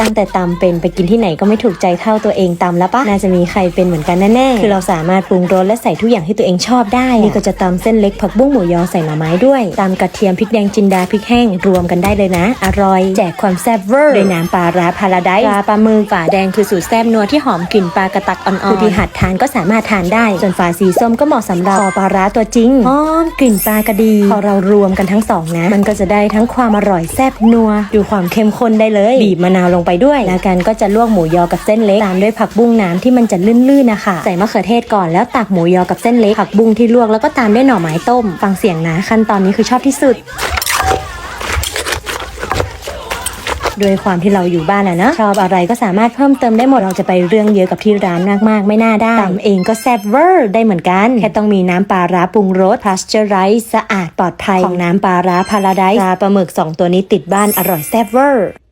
ตั้งแต่ตำเป็นไปกินที่ไหนก็ไม่ถูกใจเท่าตัวเองตำแล้วปะน่าจะมีใครเป็นเหมือนกันแน่ๆคือเราสามารถปรุงรสและใส่ทุกอย่างที่ตัวเองชอบได้ นี่ก็จะตำเส้นเล็กผักบุ้งหมูยอใส่หน่อไม้ด้วยตำกระเทียมพริกแดงจินดาพริกแห้งรวมกันได้เลยนะ อร่อย แจกความแซ่บเวอร์ด้วยน้ำปลาร้าพาราไดซ์ปลาปลามือฝาแดงคือสูตรแซ่บนัวที่หอมกลิ่นปลากระตักอ่อนๆผู้ที่หัดทานก็สามารถทานได้ ส่วนฝาสีส้มก็เหมาะสำหรับคอปลาร้าตัวจริงหอมกลิ่นปลากระดี พอเรารวมกันทั้งสองนะ มันก็จะได้ทั้งความอร่อยแซ่บนัว ดูความเข้มข้นได้เลยบีบมะนาวลงไปด้วย แล้วกันก็จะลวกหมูยอกับเส้นเล็กตามด้วยผักบุ้งน้ำที่มันจะลื่นๆนะคะ ใส่มะเขือเทศก่อนแล้วตักหมูยอกับเส้นเล็กผักบุ้งที่ลวกแล้วก็ตามด้วยหน่อไม้ต้ม ฟังเสียงนะขั้นตอนนี้คือชอบที่สุดด้วยความที่เราอยู่บ้านอะนะชอบอะไรก็สามารถเพิ่มเติมได้หมดเราจะไปเรื่องเยอะกับที่ร้านมากๆ ไม่น่าได้ตำเองก็แซ่บเวอร์ได้เหมือนกัน แค่ต้องมีน้ำปลาร้าปรุงรสพาสเจอร์ไรส์สะอาดปลอดภัยของน้ำปลาร้าพาราไดซ์ปลาปลาหมึกสองตัวนี้ติดบ้านอร่อยแซ่บเวอร์